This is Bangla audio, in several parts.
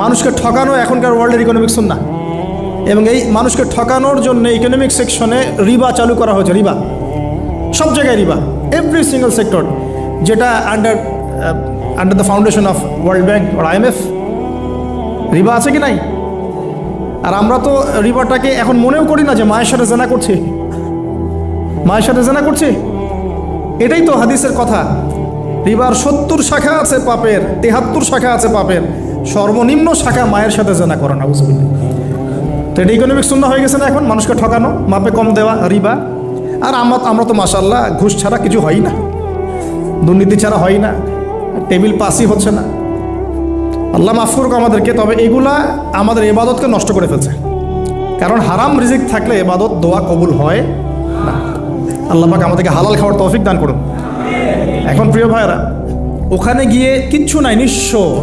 মানুষকে ঠকানো এখনকার ওয়ার্ল্ডের ইকোনমিক না। এবং এই মানুষকে ঠকানোর জন্য ইকোনমিক সেকশনে রিবা চালু করা হয়েছে রিবা সব জায়গায় রিবা এভরি সিঙ্গেল সেক্টর যেটা under under the foundation of World Bank R IMF রিবা আছে কি নাই? আর আমরা তো রিবাটাকে এখন মনেও করি না যে মায়ের সাথে জানা করছি। মায়ের সাথে জানা করছি? এটাই তো হাদিসের কথা। রিবার সত্তর শাখা আছে পাপের, তেহাত্তর শাখা আছে পাপের। সর্বনিম্ন শাখা মায়ের সাথে জানা করে না বুঝবেন তো এটা ইকোনমিক শূন্য হয়ে গেছে না এখন? মানুষকে ঠকানো, মাপে কম দেওয়া, রিবা। আর আমরা আমরা তো মাসাল্লাহ ঘুষ ছাড়া কিছু হয় না। দুর্নীতি ছাড়া হয় না। টেবিল পাসই হচ্ছে না। আল্লাহ মাফ করুক আমাদেরকে, তবে এগুলা আমাদের এবাদতকে নষ্ট করে ফেলছে। কারণ হারাম রিজিক থাকলে এবাদত দোয়া কবুল হয় না। আল্লাহ পাক আমাদেরকে হালাল খাওয়ার তৌফিক দান করুন। এখন প্রিয় ভাইরা ওখানে গিয়ে কিচ্ছু নাই, নিঃস্ব।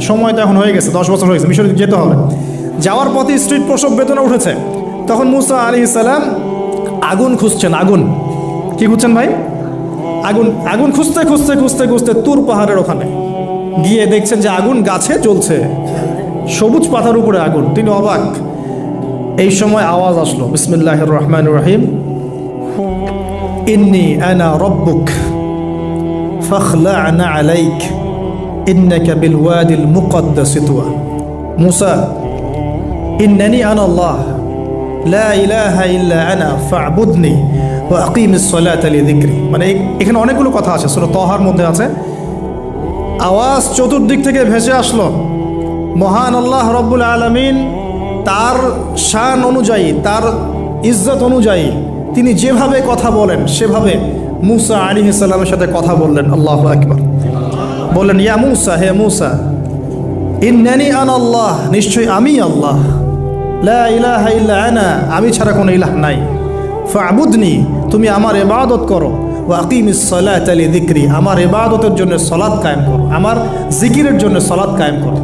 সময়টা এখন হয়ে গেছে, দশ বছর হয়ে গেছে, মিশরে যেতে হবে। যাওয়ার পথে স্ট্রিট প্রসব বেতনে উঠেছে। তখন মুসা আলী ইসালাম আগুন খুঁজছেন, আগুন। কি খুঁজছেন ভাই? আগুন আগুন খুঁজতে খুঁজতে খুঁজতে খুঁজতে তুর পাহাড়ের ওখানে গিয়ে দেখছেন যে আগুন গাছে জ্বলছে। সবুজ পাতার উপরে আগুন, তিনি অবাক। এই সময় আওয়াজ আসলো বিসমিল্লাহ রহমান রহিম। ইন্নি আনা রব্বুক ইন্নাকা বিল ওয়াদিল মুকদ্দাস তুয়া মুসা ইন্নানি আনাল্লাহ লা ইলাহা ইল্লা আনা ফাবুদনি ও আকিম সলাত আলী দিক্রি মানে এখানে অনেকগুলো কথা আছে, সুরা তহার মধ্যে আছে। আওয়াজ চতুর্দিক থেকে ভেসে আসলো। মহান আল্লাহ রব্বুল আলমিন তার শান অনুযায়ী, তার ইজ্জত অনুযায়ী তিনি যেভাবে কথা বলেন, সেভাবে মুসা আলী ইসাল্লামের সাথে কথা বললেন। আল্লাহ আকবর। বললেন, ইয়া মুসা, হে মুসা, ইন্নানি আন আল্লাহ, নিশ্চয়ই আমি আল্লাহ। লা ইলাহা ইল্লা আনা, আমি ছাড়া কোনো ইলাহ নাই। ফাবুদনি, তুমি আমার ইবাদত করো। ওয়াকিম আকিমিস সলাত আলি দিক্রি আমার ইবাদতের জন্য সলাদ কায়েম করো। আমার জিকিরের জন্য সলাদ কায়েম করো।